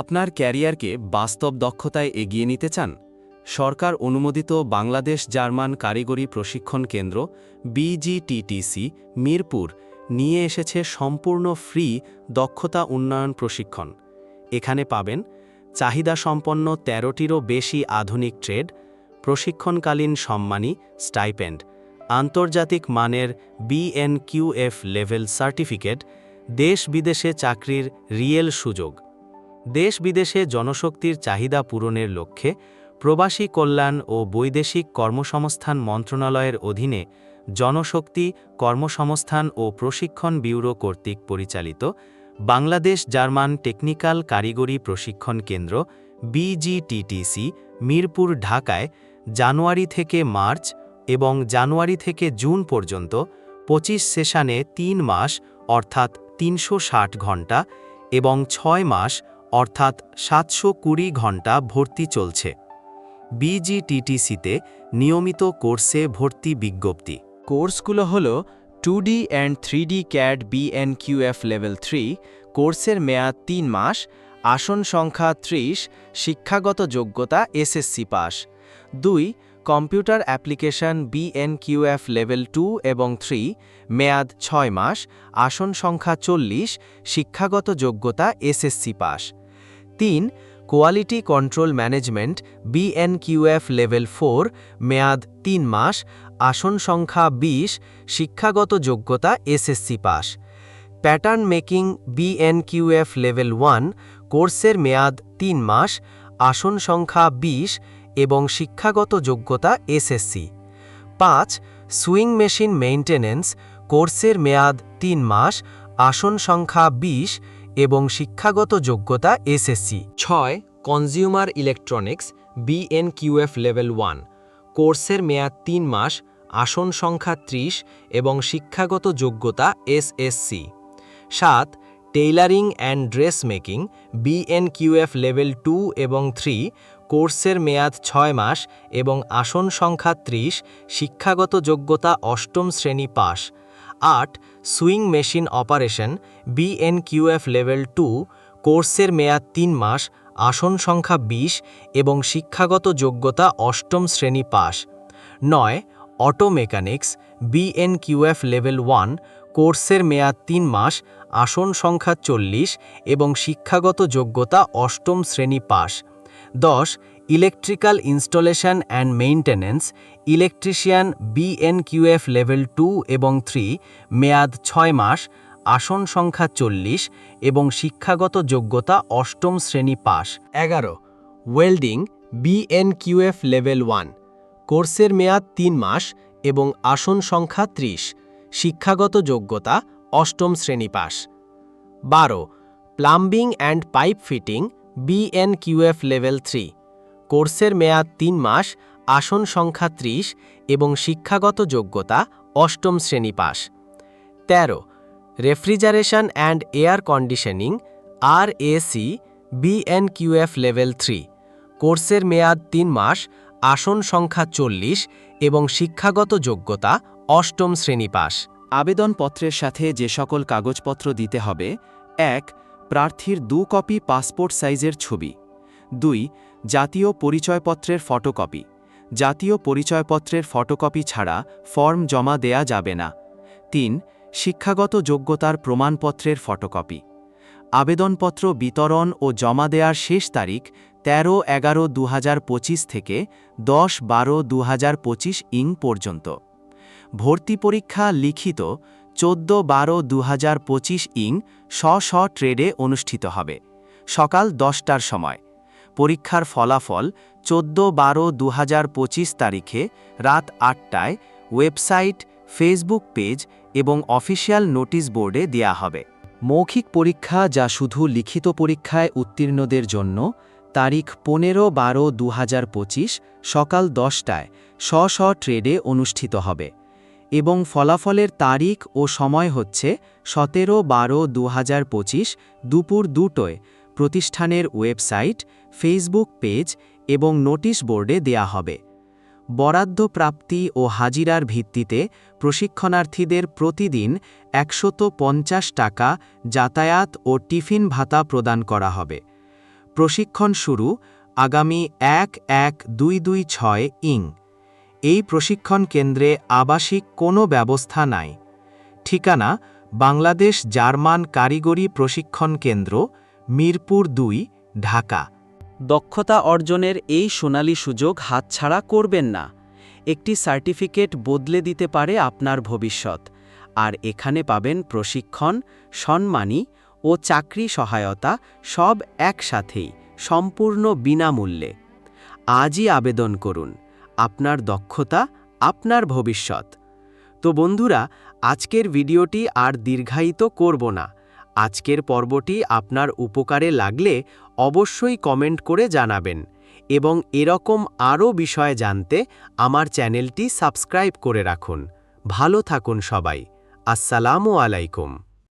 আপনার ক্যারিয়ারকে বাস্তব দক্ষতায় এগিয়ে নিতে চান? সরকার অনুমোদিত বাংলাদেশ জার্মান কারিগরি প্রশিক্ষণ কেন্দ্র, বিজিটিটিসি, মিরপুর, নিয়ে এসেছে সম্পূর্ণ ফ্রি দক্ষতা উন্নয়ন প্রশিক্ষণ। এখানে পাবেন চাহিদাসম্পন্ন তেরোটিরও বেশি আধুনিক ট্রেড, প্রশিক্ষণকালীন সম্মানী, স্টাইপেন্ড, আন্তর্জাতিক মানের বিএনকিউএফ লেভেল সার্টিফিকেট, দেশ বিদেশে চাকরির রিয়েল সুযোগ। দেশ বিদেশে জনশক্তির চাহিদা পূরণের লক্ষ্যে প্রবাসী কল্যাণ ও বৈদেশিক কর্মসংস্থান মন্ত্রণালয়ের অধীনে জনশক্তি কর্মসংস্থান ও প্রশিক্ষণ ব্যুরো কর্তৃক পরিচালিত বাংলাদেশ জার্মান টেকনিক্যাল কারিগরি প্রশিক্ষণ কেন্দ্র, বিজিটিটিসি, মিরপুর, ঢাকায় জানুয়ারি থেকে মার্চ এবং জানুয়ারি থেকে জুন পর্যন্ত পঁচিশ সেশনে তিন মাস অর্থাৎ তিনশো ঘণ্টা এবং ছয় মাস অর্থাৎ সাতশো কুড়ি ঘণ্টা ভর্তি চলছে। বিজিটিটিসিতে নিয়মিত কোর্সে ভর্তি বিজ্ঞপ্তি। কোর্সগুলো হল two D and three D CAD BNQF level three, কোর্সের মেয়াদ তিন মাস, আসন সংখ্যা ত্রিশ, শিক্ষাগত যোগ্যতা এসএসসি পাস। দুই, computer application BNQF level two এবং থ্রি, মেয়াদ ছয় মাস, আসন সংখ্যা চল্লিশ, শিক্ষাগত যোগ্যতা এসএসসি পাস। তিন quality control management BNQF level four মেয়াদ তিন মাস, আসন সংখ্যা বিশ, শিক্ষাগত যোগ্যতা SSC pass. Pattern making BNQF level one কোর্সের মেয়াদ তিন মাস, আসন সংখ্যা বিশ এবং শিক্ষাগত যোগ্যতা এসএসসি পাঁচ সুইং মেশিন মেইনটেনেন্স কোর্সের মেয়াদ তিন মাস, আসন সংখ্যা বিশ এবং শিক্ষাগত যোগ্যতা এসএসসি ছয় consumer electronics BNQF level one কোর্সের মেয়াদ তিন মাস, আসন সংখ্যা ত্রিশ এবং শিক্ষাগত যোগ্যতা এসএসসি সাত tailoring and dress making BNQF level two এবং থ্রি কোর্সের মেয়াদ ছয় মাস এবং আসন সংখ্যা ত্রিশ, শিক্ষাগত যোগ্যতা অষ্টম শ্রেণি পাস আট sewing machine operation BNQF level two কোর্সের মেয়াদ তিন মাস, আসন সংখ্যা বিশ এবং শিক্ষাগত যোগ্যতা অষ্টম শ্রেণি পাস নয়, auto mechanics BNQF level one কোর্সের মেয়াদ তিন মাস, আসন সংখ্যা চল্লিশ এবং শিক্ষাগত যোগ্যতা অষ্টম শ্রেণি পাস দশ electrical installation and maintenance electrician BNQF level two এবং থ্রি, মেয়াদ ছয় মাস, আসন সংখ্যা চল্লিশ এবং শিক্ষাগত যোগ্যতা অষ্টম শ্রেণি পাস। এগারো ওয়েল্ডিং বিএনকিউএফ লেভেল ওয়ান, কোর্সের মেয়াদ তিন মাস এবং আসন সংখ্যা ত্রিশ, শিক্ষাগত যোগ্যতা অষ্টম শ্রেণি পাস। বারো plumbing and pipe fitting BNQF level three কোর্সের মেয়াদ তিন মাস, আসন সংখ্যা ত্রিশ এবং শিক্ষাগত যোগ্যতা অষ্টম শ্রেণি পাস। তেরো, refrigeration and air conditioning R AC BNQF level three. কোর্সের মেয়াদ তিন মাস, আসন সংখ্যা চল্লিশ এবং শিক্ষাগত যোগ্যতা অষ্টম শ্রেণি পাস। আবেদনপত্রের সাথে যে সকল কাগজপত্র দিতে হবে, এক, প্রার্থীর দু কপি পাসপোর্ট সাইজের ছবি। দুই, জাতীয় পরিচয়পত্রের ফটোকপি। জাতীয় পরিচয়পত্রের ফটোকপি ছাড়া ফর্ম জমা দেয়া যাবে না। তিন, শিক্ষাগত যোগ্যতার প্রমাণপত্রের ফটোকপি। আবেদনপত্র বিতরণ ও জমা দেওয়ার শেষ তারিখ তেরো এগারো দু থেকে দশ বারো দু ইং পর্যন্ত। ভর্তি পরীক্ষা লিখিত চোদ্দ বারো দু ইং স্ব স্ব ট্রেডে অনুষ্ঠিত হবে। সকাল দশটার সময়। পরীক্ষার ফলাফল চোদ্দ বারো দু তারিখে রাত আটটায় ওয়েবসাইট, ফেসবুক পেজ এবং অফিসিয়াল নোটিশ বোর্ডে দেয়া হবে। মৌখিক পরীক্ষা যা শুধু লিখিত পরীক্ষায় উত্তীর্ণদের জন্য, তারিখ পনেরো বারো দু সকাল দশটায় স্ব স্ব ট্রেডে অনুষ্ঠিত হবে এবং ফলাফলের তারিখ ও সময় হচ্ছে সতেরো বারো দু দুপুর দুটোয় প্রতিষ্ঠানের ওয়েবসাইট, ফেসবুক পেজ এবং নোটিশ বোর্ডে দেয়া হবে। বরাদ্দ প্রাপ্তি ও হাজিরার ভিত্তিতে প্রশিক্ষণার্থীদের প্রতিদিন একশত টাকা যাতায়াত ও টিফিন ভাতা প্রদান করা হবে। প্রশিক্ষণ শুরু আগামী এক এক দুই দুই ছয় ইং। এই প্রশিক্ষণ কেন্দ্রে আবাসিক কোনো ব্যবস্থা নাই। ঠিকানা বাংলাদেশ জার্মান কারিগরি প্রশিক্ষণ কেন্দ্র মিরপুর দুই, ঢাকা। দক্ষতা অর্জনের এই সোনালী সুযোগ হাতছাড়া করবেন না। একটি সার্টিফিকেট বদলে দিতে পারে আপনার ভবিষ্যৎ। আর এখানে পাবেন প্রশিক্ষণ, সম্মানী ও চাকরি সহায়তা সব একসাথেই, সম্পূর্ণ বিনামূল্যে। আজই আবেদন করুন। আপনার দক্ষতা, আপনার ভবিষ্যৎ। তো বন্ধুরা, আজকের ভিডিওটি আর দীর্ঘায়িত করব না। আজকের পর্বটি আপনার উপকারে লাগলে অবশ্যই কমেন্ট করে জানাবেন এবং এরকম আরও বিষয়ে জানতে আমার চ্যানেলটি সাবস্ক্রাইব করে রাখুন। ভালো থাকুন সবাই। আসসালামু আলাইকুম।